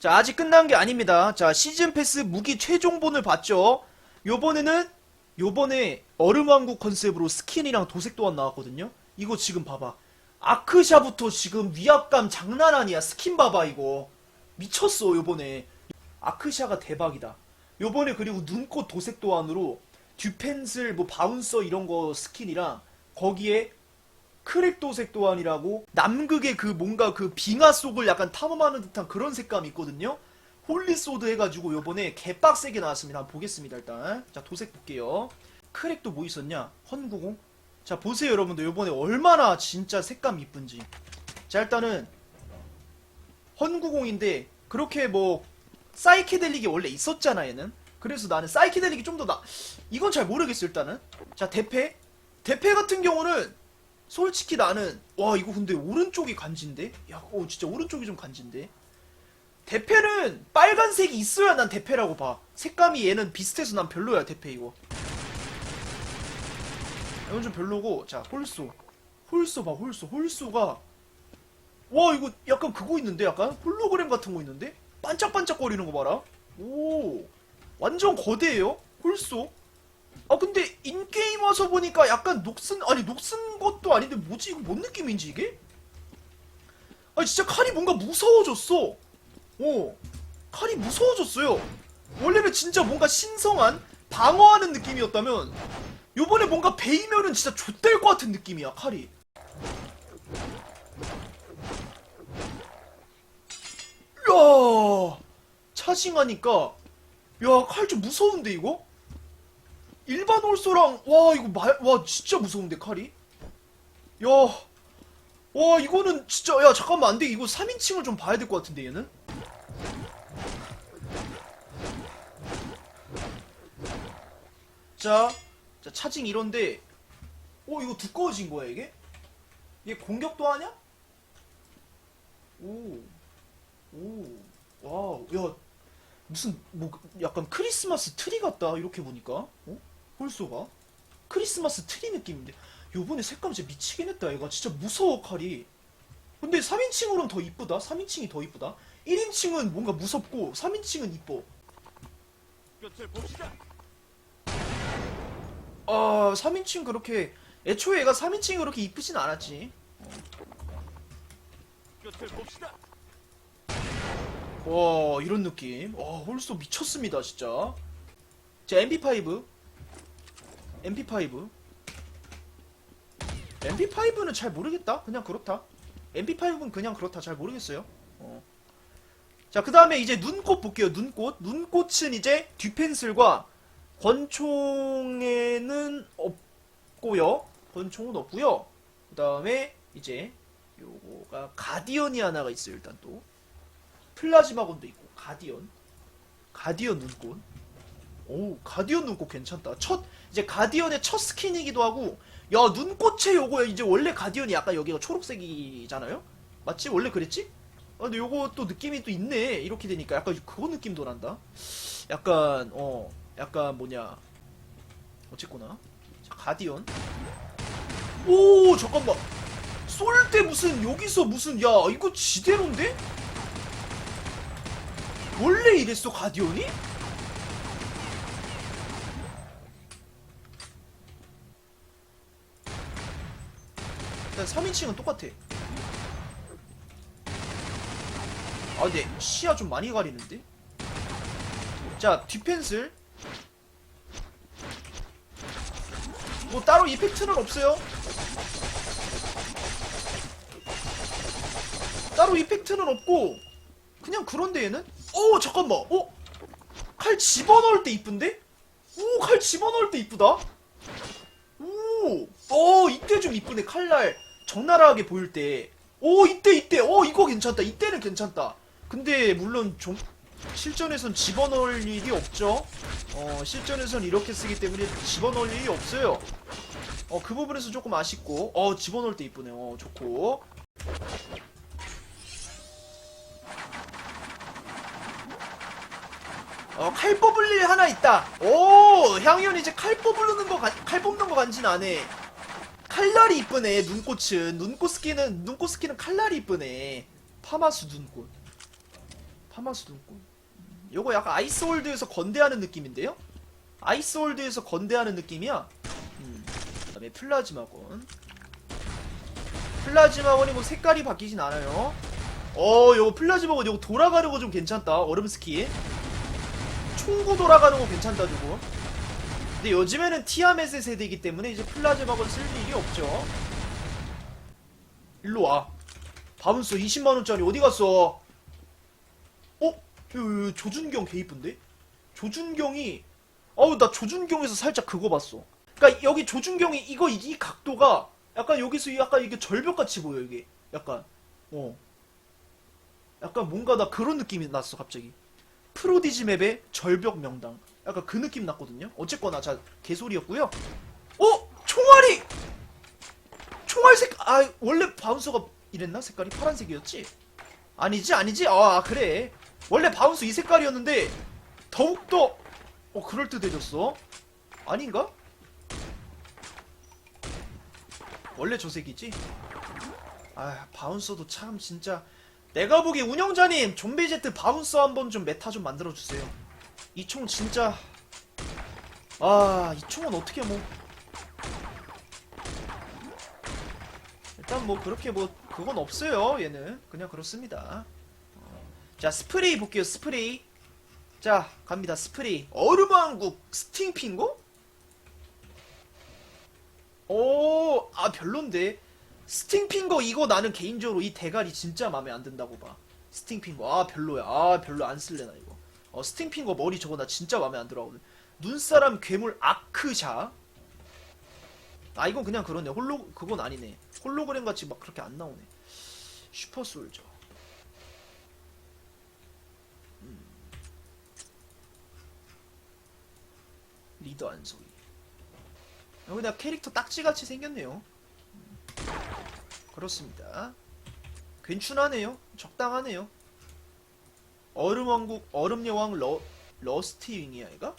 자, 아직 끝난 게 아닙니다. 자, 시즌 패스 무기 최종본을 봤죠? 요번에는, 요번에 얼음왕국 컨셉으로 스킨이랑 도색 또한 나왔거든요? 이거 지금 봐봐. 아크샤부터 지금 위압감 장난 아니야. 스킨 봐봐, 이거. 미쳤어, 요번에. 아크샤가 대박이다. 요번에 그리고 눈꽃 도색 도안으로 듀펜슬, 뭐 바운서 이런 거 스킨이랑 거기에 크랙 도색 도안이라고 남극의 그 뭔가 그 빙하 속을 약간 탐험하는 듯한 그런 색감이 있거든요. 홀리소드 해가지고 요번에 개빡세게 나왔습니다. 한번 보겠습니다, 일단. 자, 도색 볼게요. 크랙도 뭐 있었냐? 헌구공? 자, 보세요, 여러분들. 요번에 얼마나 진짜 색감 이쁜지. 자, 일단은 헌구공인데 그렇게 뭐 사이케델릭이 원래 있었잖아, 얘는. 그래서 나는 사이케델릭이 좀 더 나. 이건 잘 모르겠어, 일단은. 자, 대패. 대패 같은 경우는 솔직히 나는 와 이거 근데 오른쪽이 간지인데? 야, 어 진짜 오른쪽이 좀 간지인데. 대패는 빨간색이 있어야 난 대패라고 봐. 색감이 얘는 비슷해서 난 별로야 대패 이거. 이건 좀 별로고 자 홀소 홀소 봐 홀소 홀소가 와 이거 약간 그거 있는데 약간 홀로그램 같은 거 있는데 반짝반짝거리는 거 봐라. 오 완전 거대해요 홀소. 아 근데 인게임 와서 보니까 약간 녹슨 아니 녹슨 것도 아닌데 뭐지 이거 뭔 느낌인지 이게? 아 진짜 칼이 뭔가 무서워졌어. 어 칼이 무서워졌어요. 원래는 진짜 뭔가 신성한 방어하는 느낌이었다면 요번에 뭔가 베이면은 진짜 좆될 것 같은 느낌이야 칼이. 야 차징하니까 야 칼 좀 무서운데 이거? 일반 홀소랑 와 이거 말, 와 진짜 무서운데 칼이? 야와 이거는 진짜 야 잠깐만 안돼. 이거 3인칭을 좀 봐야 될 것 같은데 얘는? 자, 자 차징 이런데 오 이거 두꺼워진 거야 이게? 얘 공격도 하냐? 오오 와우. 야 무슨 뭐 약간 크리스마스 트리 같다 이렇게 보니까. 어? 홀소가? 크리스마스 트리 느낌인데. 요번에 색감 진짜 미치긴 했다 얘가. 진짜 무서워 칼이. 근데 3인칭으로는 더 이쁘다? 3인칭이 더 이쁘다? 1인칭은 뭔가 무섭고 3인칭은 이뻐. 끝을 봅시다. 아 3인칭 그렇게 애초에 얘가 3인칭이 그렇게 이쁘진 않았지. 끝을 봅시다. 와 이런 느낌. 와 홀소 미쳤습니다 진짜. 자 MP5 MP5 MP5는 잘 모르겠다. 그냥 그렇다. MP5는 그냥 그렇다. 잘 모르겠어요. 어. 자그 다음에 이제 눈꽃 볼게요 눈꽃. 눈꽃은 이제 듀펜슬과 권총에는 없고요. 권총은 없고요. 그 다음에 이제 요거가 가디언이 하나가 있어요 일단 또. 플라즈마곤도 있고 가디언. 가디언 눈꽃 오 가디언 눈꽃 괜찮다. 첫 이제 가디언의 첫 스킨이기도 하고 야 눈꽃에 요거 이제 원래 가디언이 약간 여기가 초록색이잖아요? 맞지? 원래 그랬지? 아 근데 요거 또 느낌이 또 있네. 이렇게 되니까 약간 그거 느낌도 난다. 약간 어 약간 뭐냐. 어쨌거나. 자 가디언. 오 잠깐만. 쏠 때 무슨 여기서 무슨 야 이거 지대로인데? 원래 이랬어 가디언이? 일단 3인칭은 똑같아 아 근데 시야 좀 많이 가리는데? 자 뒷펜슬 뭐 따로 이펙트는 없어요 따로 이펙트는 없고 그냥 그런데 얘는? 오 잠깐만 어? 칼 집어넣을 때 이쁜데? 오 칼 집어넣을 때 이쁘다 오, 어 이때 좀 이쁘네 칼날 적나라하게 보일 때 오 이때 이때 어 이거 괜찮다 이때는 괜찮다. 근데 물론 좀 실전에선 집어넣을 일이 없죠. 어 실전에선 이렇게 쓰기 때문에 집어넣을 일이 없어요. 어 그 부분에서 조금 아쉽고 어 집어넣을 때 이쁘네. 어 좋고. 어, 칼 뽑을 일 하나 있다. 오, 향이언 이제 칼 뽑는 거, 간- 칼 뽑는 거 간지 나네. 칼날이 이쁘네, 눈꽃은. 눈꽃 스킨은, 눈꽃 스킨은 칼날이 이쁘네. 파마수 눈꽃. 있고. 음, 요거 약간 아이스월드에서 건대하는 느낌인데요? 아이스월드에서 건대하는 느낌이야. 음, 그 다음에 플라즈마곤. 플라즈마곤이 뭐 색깔이 바뀌진 않아요. 어, 요거 플라즈마곤 요거 돌아가는 거 좀 괜찮다. 얼음 스키. 총구 돌아가는 거 괜찮다, 저거. 근데 요즘에는 티아멧의 세대이기 때문에 이제 플라즈마곤 쓸 일이 없죠. 일로 와. 바운스 20만원짜리 어디 갔어? 어? 요, 조준경 개 이쁜데? 조준경이, 어우, 나 조준경에서 살짝 그거 봤어. 그니까 여기 조준경이 이거, 이, 이 각도가 약간 여기서 약간 이게 절벽같이 보여, 이게. 약간, 어. 약간 뭔가 나 그런 느낌이 났어, 갑자기. 프로디지 맵의 절벽 명당. 약간 그 느낌 났거든요? 어쨌거나, 자, 개소리였고요 어? 총알이! 총알 색, 아, 원래 바운서가 이랬나? 색깔이 파란색이었지? 아니지, 아니지? 아, 그래. 원래 바운서 이 색깔이었는데, 더욱더, 어, 그럴듯해졌어. 아닌가? 원래 저 색이지? 아, 바운서도 참, 진짜. 내가 보기 운영자님, 좀비 제트 바운서 한번 좀 메타 좀 만들어주세요. 이 총 진짜. 아, 이 총은 어떻게 뭐. 일단 뭐 그렇게 뭐 그건 없어요 얘는 그냥 그렇습니다 어. 자 스프레이 볼게요 스프레이 자 갑니다 스프레이 얼음왕국 스팅핑고? 오 아 별론데 스팅핑거 이거 나는 개인적으로 이 대가리 진짜 마음에 안 든다고 봐 스팅핑거 아 별로야 아 별로 안 쓸래 나 이거 어 스팅핑거 머리 저거 나 진짜 마음에 안 들어하거든 눈사람 괴물 아크샤. 아 이건 그냥 그러네. 홀로 그건 아니네. 홀로그램 같이 막 그렇게 안 나오네. 슈퍼 솔저. 음. 리더 안소희. 여기 나 캐릭터 딱지같이 생겼네요. 음. 그렇습니다. 괜춘하네요. 적당하네요 얼음왕국 얼음여왕 러 러스티윙이야 얘가?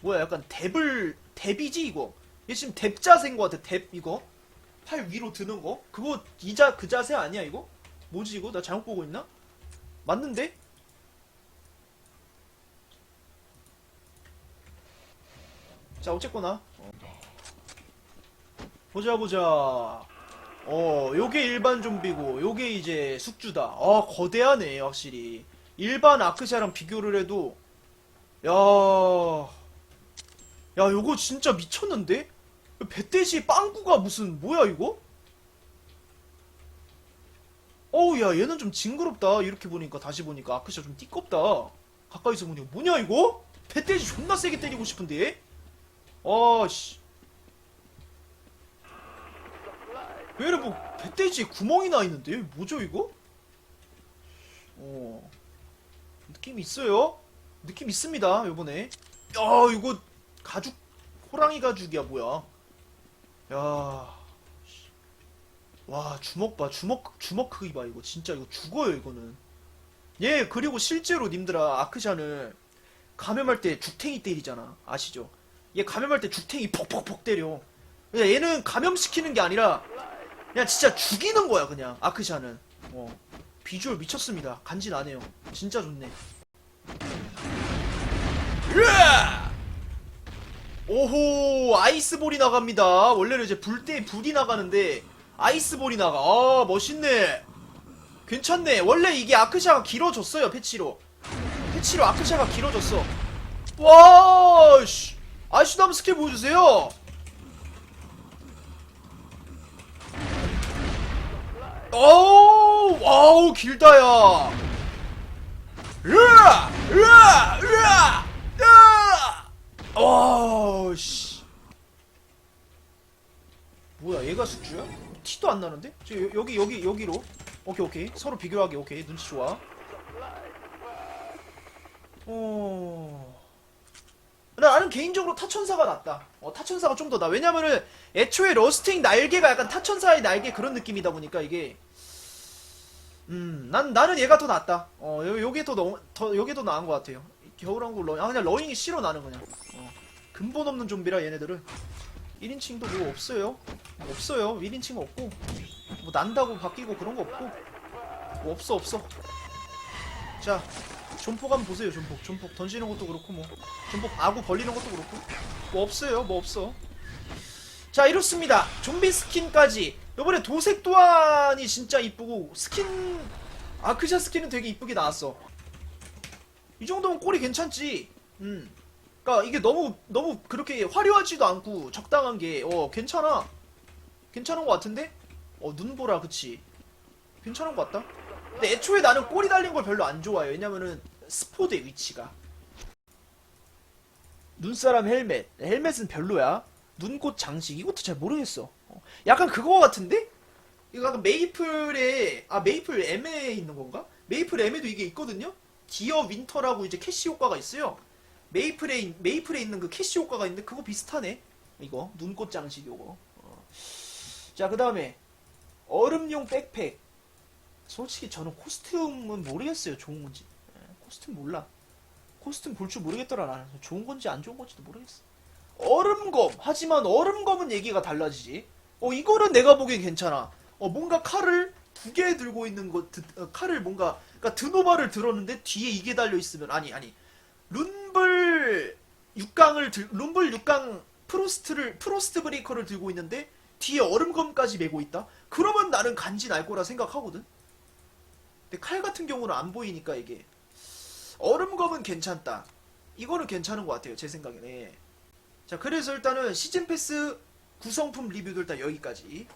뭐야 약간 뎁을 뎁이지 이거? 얘 지금 뎁 자세인 것 같아 뎁 이거? 팔 위로 드는 거? 그거 이자 그 자세 아니야 이거? 뭐지 이거? 나 잘못 보고 있나? 맞는데? 자 어쨌거나. 어. 보자 보자 어 요게 일반 좀비고 요게 이제 숙주다 아 거대하네 확실히 일반 아크샤랑 비교를 해도 야 야, 요거 진짜 미쳤는데? 배돼지 빵구가 무슨, 뭐야, 이거? 어우, 야, 얘는 좀 징그럽다. 이렇게 보니까, 다시 보니까. 아크샤 좀 띠껍다. 가까이서 보니까. 뭐냐, 이거? 배돼지 존나 세게 때리고 싶은데? 아, 씨. 얘는 뭐, 배돼지에 구멍이 나 있는데? 뭐죠, 이거? 어. 느낌 있어요? 느낌 있습니다, 요번에. 야, 이거, 가죽 호랑이 가죽이야 뭐야 야 씨. 와 주먹 봐 주먹 주먹 크기 봐 이거 진짜 이거 죽어요 이거는 얘 그리고 실제로 님들아 아크샤는 감염할 때 죽탱이 때리잖아 아시죠 얘 감염할 때 죽탱이 퍽퍽퍽 때려 얘는 감염시키는 게 아니라 그냥 진짜 죽이는 거야 그냥. 아크샤는. 어. 비주얼 미쳤습니다. 간지나네요. 진짜 좋네. 으아! 오호 아이스볼이 나갑니다. 원래는 이제 불때 불이 나가는데 아이스볼이 나가. 아 멋있네. 괜찮네. 원래 이게 아크샤가 길어졌어요 패치로. 패치로 아크샤가 길어졌어. 와씨. 아이슈담 스킬 보여주세요 어우 와우 길다야 으아 으아 으아 으아 와, 씨. 뭐야, 얘가 숙주야? 티도 안 나는데? 저 여- 여기, 여기, 여기로. 오케이, 오케이. 서로 비교하게, 오케이. 눈치 좋아. 어. 나는 개인적으로 타천사가 낫다. 어, 타천사가 좀 더 나. 왜냐면은 애초에 러스팅 날개가 약간 타천사의 날개 그런 느낌이다 보니까 이게. 음, 난, 나는 얘가 더 낫다. 어, 요, 요게 더, 너무, 더, 요게 더 나은 것 같아요. 겨울왕국 러잉. 아, 그냥 러잉이 싫어, 나는 그냥. 어. 근본 없는 좀비라, 얘네들은. 1인칭도 뭐 없어요. 뭐 없어요. 1인칭 없고. 뭐 난다고 바뀌고 그런 거 없고. 뭐 없어, 없어. 자 존폭 한번 보세요 존폭. 존폭 던지는 것도 그렇고 뭐. 존폭 아구 벌리는 것도 그렇고. 뭐 없어요 뭐 없어. 자 이렇습니다. 좀비 스킨까지. 요번에 도색 또한이 진짜 이쁘고 스킨 아크샤 스킨은 되게 이쁘게 나왔어. 이 정도면 꼴이 괜찮지. 음. 그니까 이게 너무 너무 그렇게 화려하지도 않고 적당한 게 어 괜찮아. 괜찮은 것 같은데? 어 눈보라 그치. 괜찮은 것 같다? 근데 애초에 나는 꼬리 달린 걸 별로 안 좋아해. 왜냐면은 스포드의 위치가. 눈사람 헬멧. 헬멧은 별로야. 눈꽃 장식. 이것도 잘 모르겠어. 어, 약간 그거 같은데? 이거 약간 메이플에 아 메이플 M에 있는 건가? 메이플 M에도 이게 있거든요? 디어 윈터라고 이제 캐시 효과가 있어요. 메이플에 있- 메이플에 있는 그 캐시 효과가 있는데 그거 비슷하네. 이거. 눈꽃 장식 요거. 어. 자 그 다음에 얼음용 백팩. 솔직히 저는 코스튬은 모르겠어요. 좋은 건지. 예, 코스튬 몰라. 코스튬 볼 줄 모르겠더라 나는 좋은 건지 안 좋은 건지도 모르겠어. 얼음검! 하지만 얼음검은 얘기가 달라지지. 어 이거는 내가 보기엔 괜찮아. 어 뭔가 칼을 두 개 들고 있는 거 드, 어, 칼을 뭔가 그러니까 드노바를 들었는데 뒤에 이게 달려 있으면 아니 아니. 룬블 6강을 들 룬블 6강 프로스트를 프로스트 브레이커를 들고 있는데 뒤에 얼음검까지 메고 있다? 그러면 나는 간지 날 거라 생각하거든. 근데 칼 같은 경우는 안 보이니까 이게 얼음검은 괜찮다. 이거는 괜찮은 것 같아요 제 생각에는. 자 그래서 일단은 시즌 패스 구성품 리뷰도 일단 여기까지